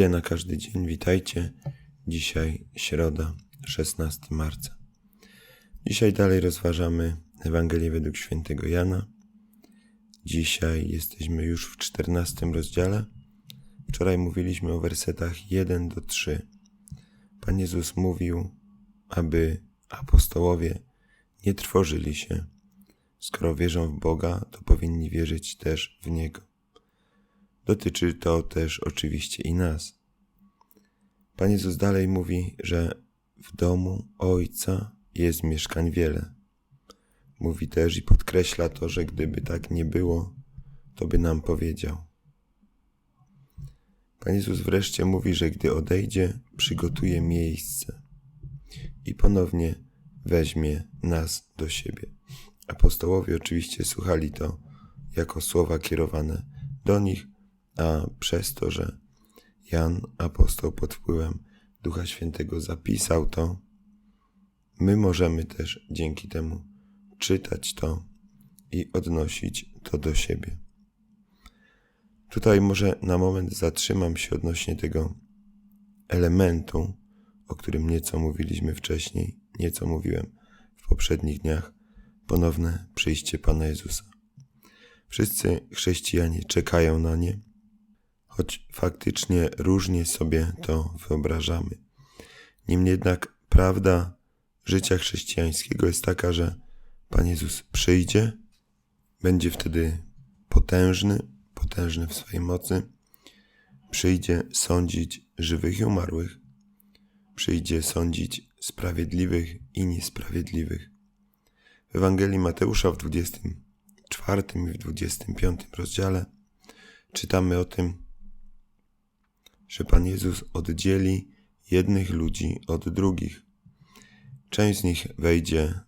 Biblia na każdy dzień, witajcie. Dzisiaj środa, 16 marca. Dzisiaj dalej rozważamy Ewangelię według świętego Jana. Dzisiaj jesteśmy już w 14 rozdziale. Wczoraj mówiliśmy o wersetach 1 do 3. Pan Jezus mówił, aby apostołowie nie trwożyli się. Skoro wierzą w Boga, to powinni wierzyć też w Niego. Dotyczy to też oczywiście i nas. Pan Jezus dalej mówi, że w domu Ojca jest mieszkań wiele. Mówi też i podkreśla to, że gdyby tak nie było, to by nam powiedział. Pan Jezus wreszcie mówi, że gdy odejdzie, przygotuje miejsce i ponownie weźmie nas do siebie. Apostołowie oczywiście słuchali to jako słowa kierowane do nich, a przez to, że Jan, apostoł pod wpływem Ducha Świętego, zapisał to, my możemy też dzięki temu czytać to i odnosić to do siebie. Tutaj może na moment zatrzymam się odnośnie tego elementu, o którym nieco mówiliśmy wcześniej, nieco mówiłem w poprzednich dniach, ponowne przyjście Pana Jezusa. Wszyscy chrześcijanie czekają na nie, choć faktycznie różnie sobie to wyobrażamy. Niemniej jednak prawda życia chrześcijańskiego jest taka, że Pan Jezus przyjdzie, będzie wtedy potężny, potężny w swojej mocy, przyjdzie sądzić żywych i umarłych, przyjdzie sądzić sprawiedliwych i niesprawiedliwych. W Ewangelii Mateusza w 24 i w 25 rozdziale czytamy o tym, że Pan Jezus oddzieli jednych ludzi od drugich. Część z nich wejdzie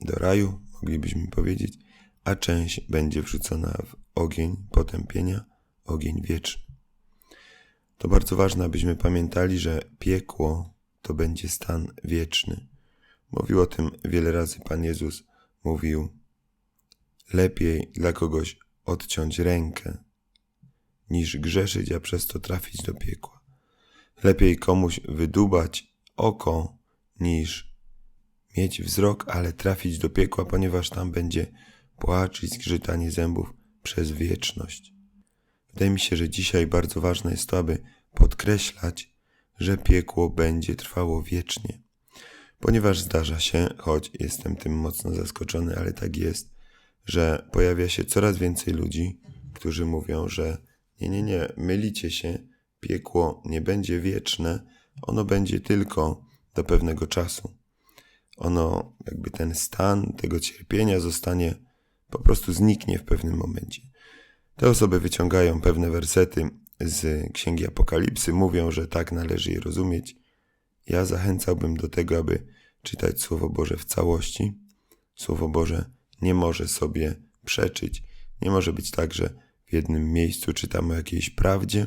do raju, moglibyśmy powiedzieć, a część będzie wrzucona w ogień potępienia, ogień wieczny. To bardzo ważne, abyśmy pamiętali, że piekło to będzie stan wieczny. Mówił o tym wiele razy Pan Jezus. Mówił, lepiej dla kogoś odciąć rękę, niż grzeszyć, a przez to trafić do piekła. Lepiej komuś wydubać oko, niż mieć wzrok, ale trafić do piekła, ponieważ tam będzie płacz i zgrzytanie zębów przez wieczność. Wydaje mi się, że dzisiaj bardzo ważne jest to, aby podkreślać, że piekło będzie trwało wiecznie. Ponieważ zdarza się, choć jestem tym mocno zaskoczony, ale tak jest, że pojawia się coraz więcej ludzi, którzy mówią, że nie, nie, nie, mylicie się, piekło nie będzie wieczne, ono będzie tylko do pewnego czasu. Ono, jakby ten stan tego cierpienia zostanie, po prostu zniknie w pewnym momencie. Te osoby wyciągają pewne wersety z Księgi Apokalipsy, mówią, że tak należy je rozumieć. Ja zachęcałbym do tego, aby czytać Słowo Boże w całości. Słowo Boże nie może sobie przeczyć. Nie może być tak, że jednym miejscu czytamy o jakiejś prawdzie,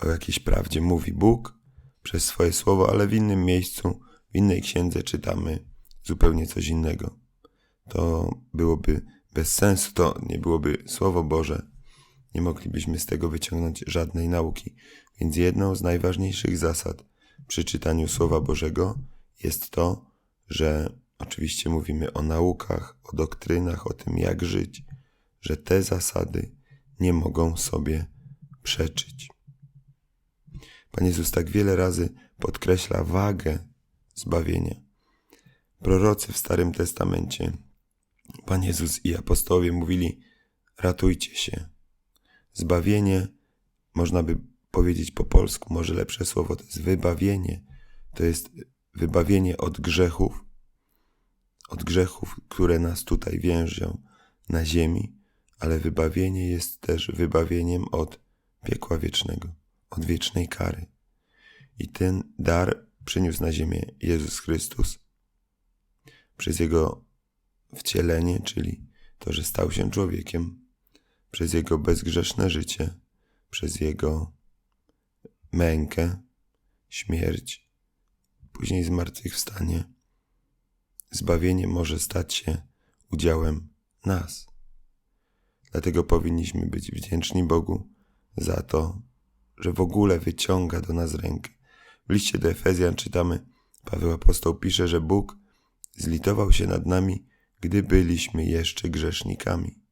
o jakiejś prawdzie mówi Bóg przez swoje słowo, ale w innym miejscu, w innej księdze czytamy zupełnie coś innego. To byłoby bez sensu, to nie byłoby Słowo Boże. Nie moglibyśmy z tego wyciągnąć żadnej nauki. Więc jedną z najważniejszych zasad przy czytaniu Słowa Bożego jest to, że oczywiście mówimy o naukach, o doktrynach, o tym, jak żyć, że te zasady nie mogą sobie przeczyć. Pan Jezus tak wiele razy podkreśla wagę zbawienia. Prorocy w Starym Testamencie, Pan Jezus i apostołowie mówili: ratujcie się. Zbawienie, można by powiedzieć po polsku, może lepsze słowo, to jest wybawienie. To jest wybawienie od grzechów, od grzechów, które nas tutaj więżą na ziemi, ale wybawienie jest też wybawieniem od piekła wiecznego, od wiecznej kary. I ten dar przyniósł na ziemię Jezus Chrystus przez Jego wcielenie, czyli to, że stał się człowiekiem, przez Jego bezgrzeszne życie, przez Jego mękę, śmierć, później zmartwychwstanie. Zbawienie może stać się udziałem nas. Dlatego powinniśmy być wdzięczni Bogu za to, że w ogóle wyciąga do nas rękę. W liście do Efezjan czytamy, Paweł apostoł pisze, że Bóg zlitował się nad nami, gdy byliśmy jeszcze grzesznikami.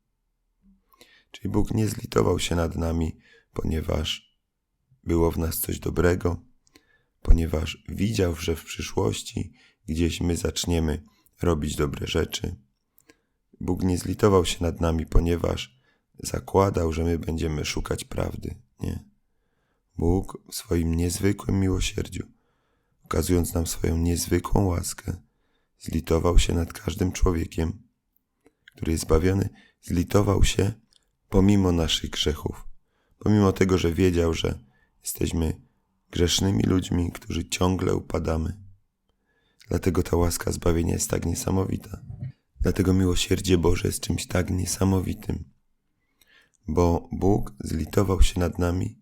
Czyli Bóg nie zlitował się nad nami, ponieważ było w nas coś dobrego, ponieważ widział, że w przyszłości gdzieś my zaczniemy robić dobre rzeczy. Bóg nie zlitował się nad nami, ponieważ zakładał, że my będziemy szukać prawdy. Nie. Bóg w swoim niezwykłym miłosierdziu, okazując nam swoją niezwykłą łaskę, zlitował się nad każdym człowiekiem, który jest zbawiony, zlitował się pomimo naszych grzechów, pomimo tego, że wiedział, że jesteśmy grzesznymi ludźmi, którzy ciągle upadamy. Dlatego ta łaska zbawienia jest tak niesamowita. Dlatego miłosierdzie Boże jest czymś tak niesamowitym. Bo Bóg zlitował się nad nami,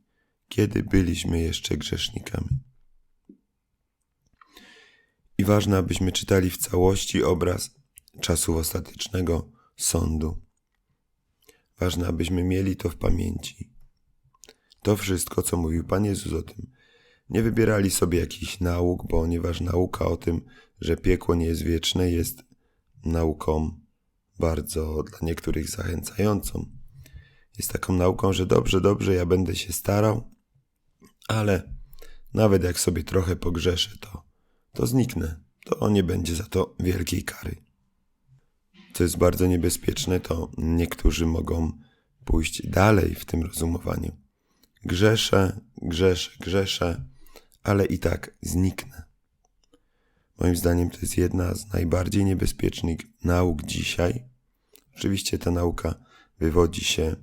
kiedy byliśmy jeszcze grzesznikami. I ważne, abyśmy czytali w całości obraz czasu ostatecznego sądu. Ważne, abyśmy mieli to w pamięci. To wszystko, co mówił Pan Jezus o tym. Nie wybierali sobie jakichś nauk, ponieważ nauka o tym, że piekło nie jest wieczne, jest nauką bardzo dla niektórych zachęcającą. Jest taką nauką, że dobrze, dobrze, ja będę się starał, ale nawet jak sobie trochę pogrzeszę, to, to zniknę. To nie będzie za to wielkiej kary. Co jest bardzo niebezpieczne, to niektórzy mogą pójść dalej w tym rozumowaniu. Grzeszę, grzeszę, grzeszę, ale i tak zniknę. Moim zdaniem to jest jedna z najbardziej niebezpiecznych nauk dzisiaj. Oczywiście ta nauka wywodzi się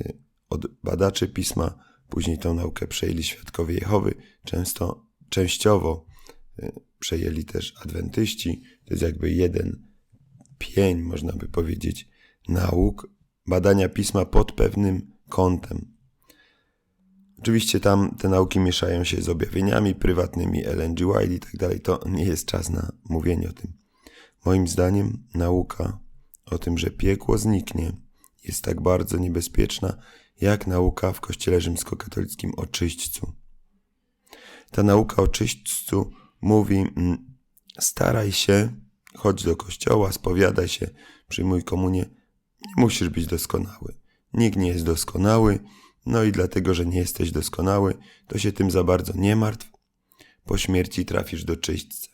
y, od badaczy pisma, później tą naukę przejęli świadkowie Jehowy, często, częściowo y, przejęli też adwentyści. To jest jakby jeden pień, można by powiedzieć, nauk badania pisma pod pewnym kątem. Oczywiście tam te nauki mieszają się z objawieniami prywatnymi, Ellen G. White i tak dalej. To nie jest czas na mówienie o tym. Moim zdaniem nauka o tym, że piekło zniknie, jest tak bardzo niebezpieczna, jak nauka w Kościele rzymskokatolickim o czyśćcu. Ta nauka o czyśćcu mówi: mm, staraj się, chodź do kościoła, spowiadaj się, przyjmuj komunię. Nie musisz być doskonały. Nikt nie jest doskonały no i dlatego, że nie jesteś doskonały, to się tym za bardzo nie martw. Po śmierci trafisz do czyśćca.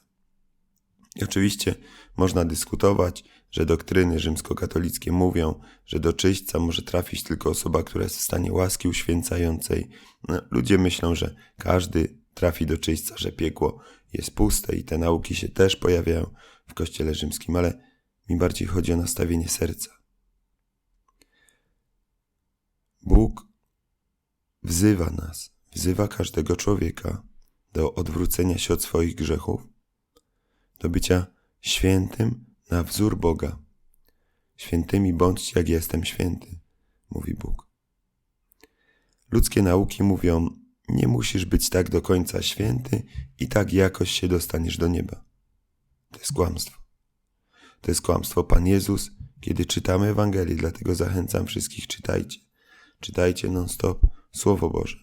I oczywiście można dyskutować, że doktryny rzymskokatolickie mówią, że do czyśćca może trafić tylko osoba, która jest w stanie łaski uświęcającej. No, ludzie myślą, że każdy trafi do czyśćca, że piekło jest puste i te nauki się też pojawiają w kościele rzymskim, ale mi bardziej chodzi o nastawienie serca. Bóg wzywa nas, wzywa każdego człowieka do odwrócenia się od swoich grzechów, do bycia świętym na wzór Boga. Świętymi bądźcie, jak jestem święty, mówi Bóg. Ludzkie nauki mówią, nie musisz być tak do końca święty i tak jakoś się dostaniesz do nieba. To jest kłamstwo. To jest kłamstwo. Pan Jezus, kiedy czytamy Ewangelii, dlatego zachęcam wszystkich, czytajcie. Czytajcie non-stop Słowo Boże.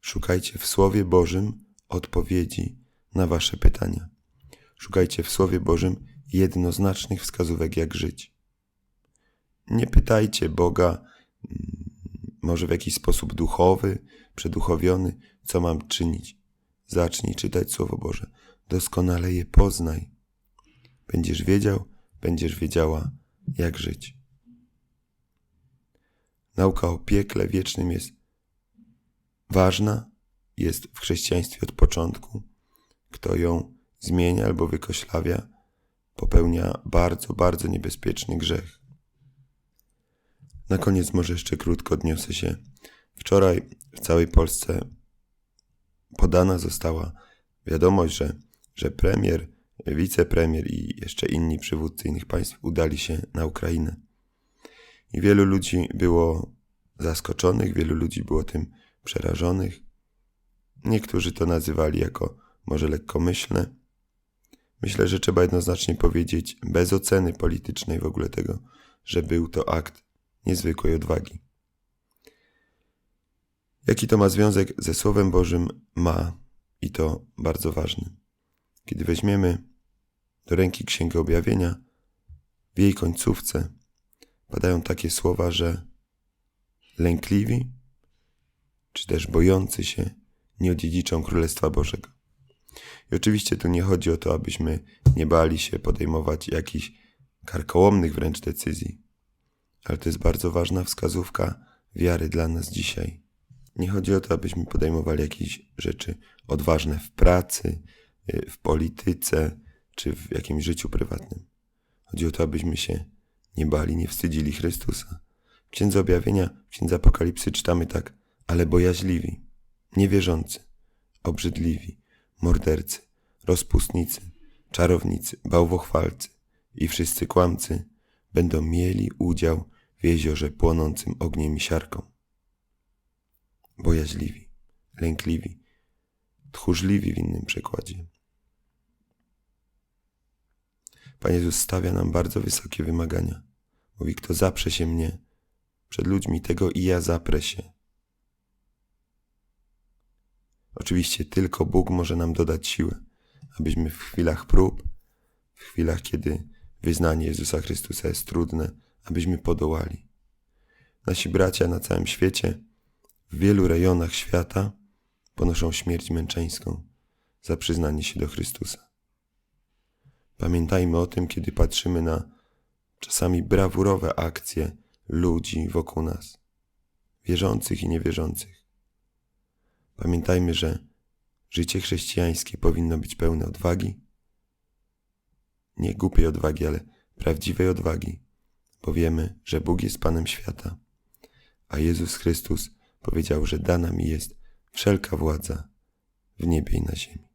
Szukajcie w Słowie Bożym odpowiedzi na Wasze pytania. Szukajcie w Słowie Bożym jednoznacznych wskazówek, jak żyć. Nie pytajcie Boga, mm, może w jakiś sposób duchowy, przeduchowiony, co mam czynić. Zacznij czytać Słowo Boże. Doskonale je poznaj. Będziesz wiedział, będziesz wiedziała, jak żyć. Nauka o piekle wiecznym jest ważna, jest w chrześcijaństwie od początku. Kto ją zmienia albo wykoślawia, popełnia bardzo, bardzo niebezpieczny grzech. Na koniec może jeszcze krótko odniosę się. Wczoraj w całej Polsce podana została wiadomość, że, że premier, wicepremier i jeszcze inni przywódcy innych państw udali się na Ukrainę. I wielu ludzi było zaskoczonych, wielu ludzi było tym przerażonych. Niektórzy to nazywali jako może lekkomyślne. Myślę, że trzeba jednoznacznie powiedzieć, bez oceny politycznej w ogóle tego, że był to akt niezwykłej odwagi. Jaki to ma związek ze Słowem Bożym? Ma i to bardzo ważny. Kiedy weźmiemy do ręki Księgę Objawienia, w jej końcówce padają takie słowa, że lękliwi, czy też bojący się, nie odziedziczą Królestwa Bożego. I oczywiście tu nie chodzi o to, abyśmy nie bali się podejmować jakichś karkołomnych wręcz decyzji, ale to jest bardzo ważna wskazówka wiary dla nas dzisiaj. Nie chodzi o to, abyśmy podejmowali jakieś rzeczy odważne w pracy, y, w polityce czy w jakimś życiu prywatnym. Chodzi o to, abyśmy się nie bali, nie wstydzili Chrystusa. W Księdze Objawienia, w Księdze Apokalipsy czytamy tak, ale bojaźliwi, niewierzący, obrzydliwi, mordercy, rozpustnicy, czarownicy, bałwochwalcy i wszyscy kłamcy będą mieli udział w jeziorze płonącym ogniem i siarką. Bojaźliwi, lękliwi, tchórzliwi w innym przekładzie. Pan Jezus stawia nam bardzo wysokie wymagania. Mówi, kto zaprze się mnie przed ludźmi, tego i ja zaprę się. Oczywiście tylko Bóg może nam dodać siłę, abyśmy w chwilach prób, w chwilach, kiedy wyznanie Jezusa Chrystusa jest trudne, abyśmy podołali. Nasi bracia na całym świecie, w wielu rejonach świata, ponoszą śmierć męczeńską za przyznanie się do Chrystusa. Pamiętajmy o tym, kiedy patrzymy na czasami brawurowe akcje ludzi wokół nas, wierzących i niewierzących. Pamiętajmy, że życie chrześcijańskie powinno być pełne odwagi, nie głupiej odwagi, ale prawdziwej odwagi, bo wiemy, że Bóg jest Panem świata, a Jezus Chrystus powiedział, że dana mi jest wszelka władza w niebie i na ziemi.